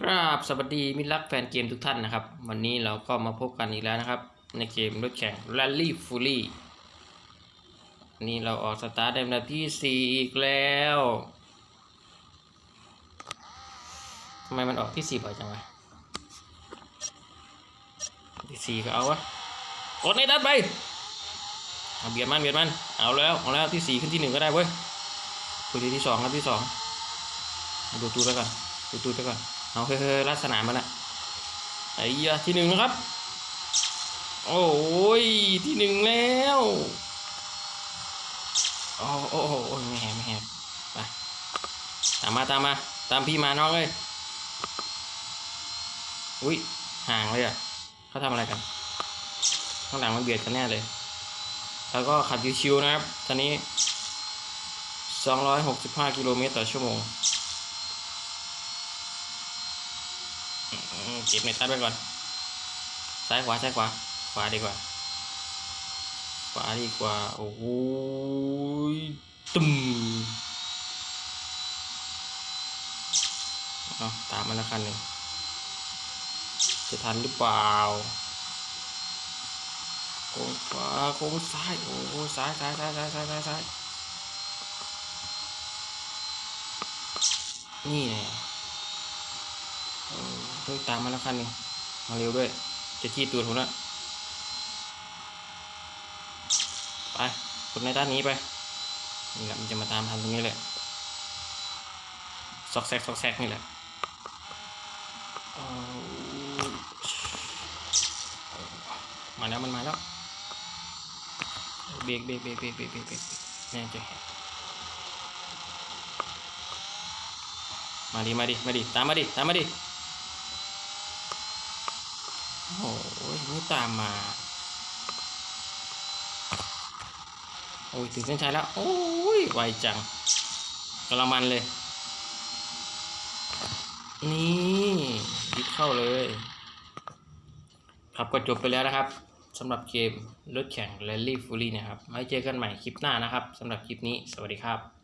กราบสวัสดีมิตรรักแฟนเกมทุกท่านนะครับ วันนี้เราก็มาพบกันอีกแล้วนะครับ ในเกมรถแข่ง Rally Fully นี่เราออกสตาร์ทได้อันดับที่ 4 อีกแล้วทำไมมันออกที่ 4 บ่อยจังวะที่4ก็เอาวะกดในดัดไปเอาเบียดมันเบียดมันเอาแล้วเอาแล้วที่ 4 ขึ้นที่ 1 ก็ได้เว้ยคุยที่2ครับที่2ดูตูดไปก่อนดูตูดไปก่อน เอาเฮ้ยลักษณะมันอะไอ้ยที่หนึ่งนะครับ โอ้ยที่หนึ่งแล้วโอ้โอ้โอ้ยไม่แหบไม่แหบไปตามมาตามมา ตามพี่มาน้องเลยอุ้ยห่างเลยอะเขาทำอะไรกัน ข้างหลังมันเบียดกันแน่เลย แล้วก็ขับชิวๆนะครับตอนนี้ 265 กิโลเมตรต่อชั่วโมง อืม เก็บในตัดไว้ก่อน ซ้ายขวาซ้ายขวา ขวาดีกว่า ขวาดีกว่า โอ้โหยตึมเอาตามมาแล้วคันหนึ่งจะทันหรือเปล่าโค้งขวาโค้งซ้าย โอ้ซ้ายซ้ายซ้ายซ้ายซ้ายซ้ายนี่ไงเออ เฮ้ยตามมาแล้วคันหนึงมาเร็วด้วย จะที่ตูดผมแล้วไปคนในด้านนี้ไปนี่แหละมันจะมาตามทันตรงนี้แหละซอกแซกซอกแซกนี่แหละมาแล้วมันมาแล้วเบรกเบรกเบรกเบรกเบรกเบรกเบรกแน่ใจมาดิมาดิมาดิตามมาดิตามมาดิ โอ้ยไม่ตามมา โอ้ยถึงเส้นชัยแล้ว โอ้ยไวจังกระมันเลย นี่ยิบเข้าเลย ครับก็จบไปแล้วนะครับสำหรับเกมรถแข่ง Rally Fully นะครับไว้เจอกันใหม่คลิปหน้านะครับสำหรับคลิปนี้ สวัสดีครับ